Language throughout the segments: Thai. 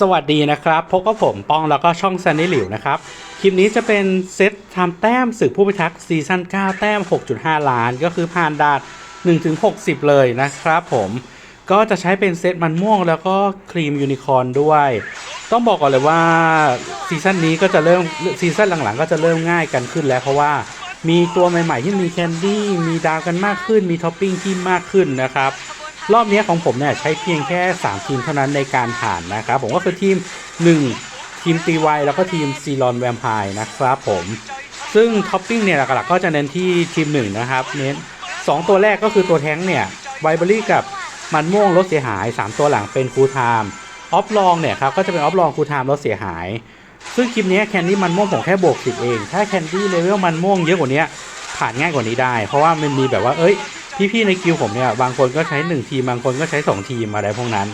สวัสดีนะครับ พบกับผมป้องแล้วก็ช่องซันนี่หลิวนะครับ คลิปนี้จะเป็นเซตทำแต้มศึกผู้พิทักษ์ซีซั่น9 แต้ม 6.5 ล้าน ก็คือผ่านดาด1-60 เลยนะครับผมก็จะใช้เป็นเซตมันม่วงแล้วก็ครีมยูนิคอร์นด้วย ต้องบอกก่อนเลยว่าซีซั่นนี้ก็จะเริ่มซีซั่นหลังๆ ก็จะเริ่มง่ายกันขึ้นแล้วเพราะว่ามีตัวใหม่ๆที่มีแคนดี้มีดาวกันมากขึ้น มีท็อปปิ้งที่มากขึ้นนะครับ รอบนี้ของผมเนี่ยใช้เพียงแค่ 3 ทีมเท่านั้นในการผ่านนะครับ ผมก็คือทีม 1 ทีมตีไวแล้วก็ทีมซีรอนแวมไพร์นะครับผม ซึ่งท็อปปิ้งเนี่ยหลักๆก็จะเน้นที่ทีม 1 นะครับ เน้น 2 ตัวแรกก็คือตัวแท้งเนี่ยไวเบอรี่กับมันม่วงลดเสียหาย 3 ตัวหลังเป็นฟูลไทม์ออฟลองเนี่ยครับก็จะเป็นออฟลองฟูลไทม์ลดเสียหาย ซึ่งคลิปนี้แคนดี้มันม่วงผมแค่บวก10เอง ถ้าแคนดี้เลเวลมันม่วงเยอะกว่านี้ผ่านง่ายกว่านี้ได้ เพราะว่ามันมีแบบว่าเอ้ย พี่ๆในคิวผมเนี่ยบางคนก็ใช้ 1 ทีม บางคนก็ใช้ 2 ทีมอะไรพวกนั้น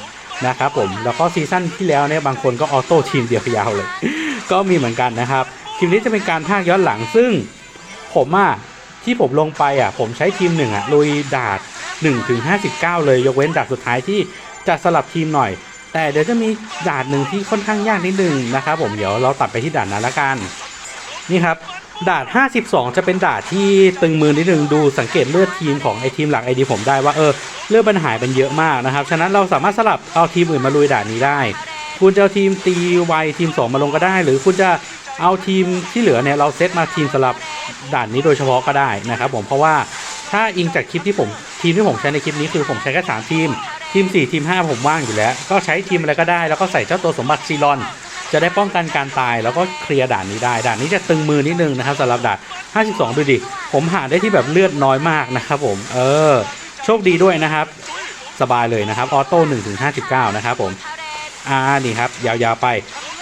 นะครับผมแล้วก็ซีซั่นที่แล้วเนี่ยบางคนก็ออโต้ทีมเดียวยาวเลย ก็มีเหมือนกันนะครับคลิปนี้จะเป็นการพากย้อนหลังซึ่งผมอะที่ผมลงไปอะผมใช้ทีมหนึ่งอะลุยดาด1ถึง59 เลยยกเว้นดาดสุดท้ายที่จะสลับทีมหน่อย แต่เดี๋ยวจะมีดาดหนึ่งที่ค่อนข้างยากนิดนึงนะครับผมเดี๋ยวเราตัดไปที่ดานนั้นละกัน นี่ครับ ดาด52 จะเป็นดาดที่ตึงมือนิดนึงดูสังเกตเลือดทีมของไอทีมหลักไอดีผมได้ว่าเออเลือดมันหายเป็นเยอะมากนะครับ ฉะนั้นเราสามารถสลับเอาทีมอื่นมาลุยด่านนี้ได้ คุณจะเอาทีมตีไวทีม 2 มาลงก็ได้ หรือคุณจะเอาทีมที่เหลือเนี่ยเราเซตมาทีมสลับด่านนี้โดยเฉพาะก็ได้นะครับผมเพราะว่าถ้าอิงจากคลิปที่ผมทีมที่ผมใช้ในคลิปนี้คือผมใช้แค่สามทีมทีม 4 ทีม 5 ผมว่างอยู่แล้ว ก็ใช้ทีมอะไรก็ได้แล้วก็ใส่เจ้าตัวสมบัติซีรอน จะได้ป้องกันการตายแล้วก็เคลียร์ด่านนี้ได้ด่านนี้จะตึงมือนิดนึงนะครับสำหรับด่าน 52 ดูดิ ผมหาได้ที่แบบเลือดน้อยมากนะครับผม เออ โชคดีด้วยนะครับ สบายเลยนะครับ ออโต้1ถึง59 นะครับผม อ่า นี่ครับ ยาวๆไป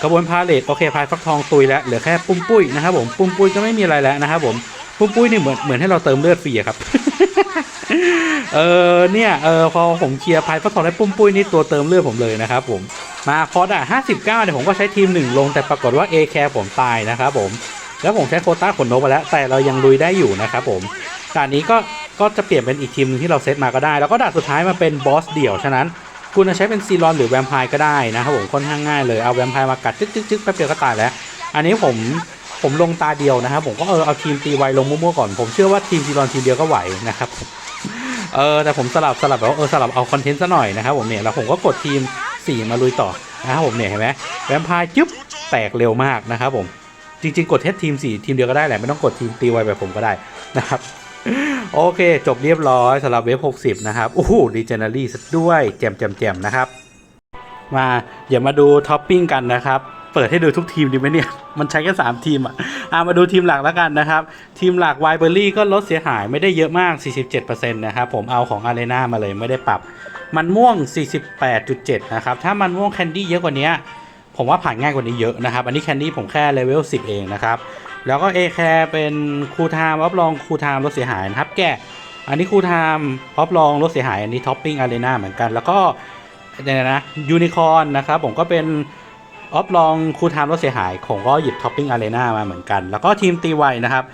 กระบวนพาเลทโอเค พายฟักทองตุยแล้ว เหลือแค่ปุ้มปุ้ยนะครับผม ปุ้มปุ้ยก็ไม่มีอะไรแล้วนะครับผม ปุ้มปุ้ยนี่เหมือนเหมือนให้เราเติมเลือดฟรีอะครับ เออ เนี่ย เออ พอผมเคลียร์พายฟักทองได้ปุ้มปุ้ยนี่ตัวเติมเลือดผมเลยนะครับผม มาพอด่า59เนี่ยวผมก็ใช้ทีมหนึ่งลงแต่ปรากฏว่า A แคร์ผมตายนะครับผมแล้วผมใช้โคต้าขนนกไปแล้ว แต่เรายังลุยได้อยู่นะครับผมด่านนี้ก็ก็จะเปลี่ยนเป็นอีกทีมหนึงที่เราเซตมาก็ได้ แล้วก็ด่านสุดท้ายมาเป็นบอสเดี่ยวฉะนั้น คุณจะใช้เป็นซีรอนหรือแวมไพร์ก็ได้นะครับผมค่อนข้างง่ายเลยเอาแวมไพร์มากัดจึ๊กจึ๊กจึ๊กแป๊บเดียวก็ตายแล้ว อันนี้ผมผมลงตาเดียวนะครับผมก็เออเอาทีมตีไวลงมั่วๆก่อนผมเชื่อว่าทีมซีรอนทีมเดียวก็ไหวนะครับเออแต่ผมสลับสลับแบบเออสลับเอาคอนเทนต์ซะหน่อยนะครับผมเนี่ยแล้วผมก็กดทีม 4 มาลุยต่อนะครับผมเนี่ยเห็นไหมแวมพายจึ๊บแตกเร็วมากนะครับผมจริง ๆ กดเทสทีม 4 ทีมเดียวก็ได้แหละไม่ต้องกดทีมตีไวแบบผมก็ได้นะครับโอเค จบเรียบร้อยสำหรับเวฟ60 นะครับโอ้โหดีเจเนารี่ด้วยแจมแจมแจมนะครับ มาอย่ามาดูท็อปปิ้งกันนะครับ เปิดให้ดูทุกทีมดีไหมเนี่ย มันใช้แค่3ทีมอะอะมาดูทีมหลักแล้วกันนะครับ ทีมหลักไวเบอรี่ก็ลดเสียหายไม่ได้เยอะมาก 47%นะครับ ผมเอาของอารีนามาเลยไม่ได้ปรับ มันม่วง 48.7 นะครับ ถ้ามันม่วงแคนดี้เยอะกว่านี้ ผมว่าผ่านง่ายกว่านี้เยอะนะครับ อันนี้แคนดี้ผมแค่เลเวล 10 เองนะครับ แล้วก็ A แคร์เป็นคูไทม์ออฟลองคูไทม์ลดเสียหายนะครับ แกอันนี้คูไทม์ออฟลองลดเสียหาย อันนี้ท็อปปิ้งอารีนาเหมือนกัน แล้วก็เนี่ยนะยูนิคอนนะครับผมก็เป็น ออฟลองคูลไทม์ลดเสียหายผมก็หยิบท็อปปิ้งอารีนามาเหมือนกัน แล้วก็ทีมตีไวนะครับ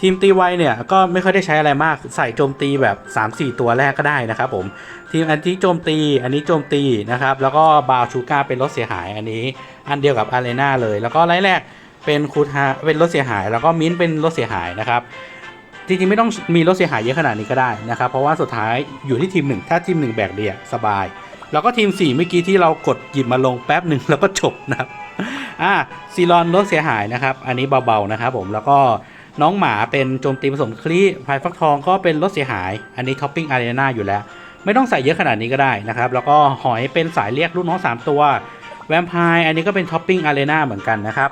ทีมตีไวเนี่ยก็ไม่ค่อยได้ใช้อะไรมากใส่โจมตีแบบ 3-4 ตัวแรกก็ได้นะครับผม ทีมอันที่โจมตีอันนี้โจมตีนะครับ แล้วก็บาวชูก้าเป็นรถเสียหายอันนี้ อันเดียวกับอารีนาเลย แล้วก็ไลท์แรกเป็นคูทาเป็นรถเสียหาย แล้วก็มิ้นท์เป็นรถเสียหายนะครับจริงๆไม่ต้องมีรถเสียหายเยอะขนาดนี้ก็ได้นะครับ เพราะว่าสุดท้ายอยู่ที่ทีมหนึ่งถ้าทีมหนึ่งแบกเดียสบาย แล้วก็ทีม 4 เมื่อกี้ที่เรากดหยิบมาลงแป๊บหนึ่งแล้วก็จบนะครับอ่าซีรอนรถเสียหายนะครับ อันนี้เบาๆนะครับผมแล้วก็น้องหมาเป็นโจมตีผสมคลีพายฟักทองก็เป็นรถเสียหาย อันนี้ท็อปปิ้งอารีนาอยู่แล้ว ไม่ต้องใส่เยอะขนาดนี้ก็ได้นะครับ แล้วก็หอยเป็นสายเรียกลูกน้อง 3 ตัว แวมไพร์อันนี้ก็เป็นท็อปปิ้งอารีนาเหมือนกันนะครับ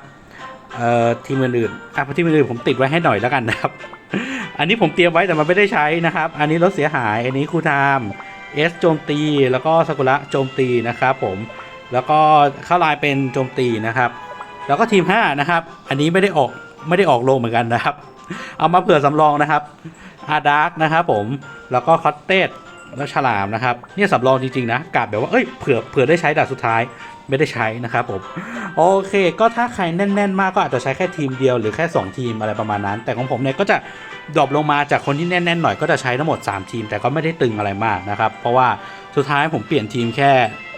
เอ่อทีมอื่นๆอะทีมอื่นผมติดไว้ให้หน่อยแล้วกันนะครับ อันนี้ผมเตรียมไว้แต่มันไม่ได้ใช้นะครับ อันนี้รถเสียหาย อันนี้ครูทาม เอสโจมตี แล้วก็สกุระโจมตีนะครับผมแล้วก็เข้าลายเป็นโจมตีนะครับ แล้วก็ทีม 5 นะครับ อันนี้ไม่ได้ออกไม่ได้ออกโลงเหมือนกันนะครับ เอามาเผื่อสำรองนะครับอาดาร์กนะครับผมแล้วก็คอตเตสแล้วฉลามนะครับเนี่ยสำรองจริงๆนะกาดแบบว่าเอ้ยเผื่อเผื่อได้ใช้ดาบสุดท้าย ไม่ได้ใช้นะครับผมโอเค ก็ถ้าใครแน่น ๆ มากก็อาจจะใช้แค่ทีมเดียวหรือแค่ 2 ทีมอะไรประมาณนั้น แต่ของผมเนี่ยก็จะดรอปลงมาจากคนที่แน่น ๆ หน่อยก็จะใช้ทั้งหมด 3 ทีม แต่ก็ไม่ได้ตึงอะไรมากนะครับ เพราะว่าสุดท้ายผมเปลี่ยนทีมแค่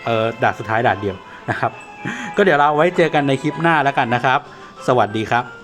เออด่านสุดท้ายด่านเดียวนะครับ ก็เดี๋ยวเราไว้เจอกันในคลิปหน้าแล้วกันนะครับ สวัสดีครับ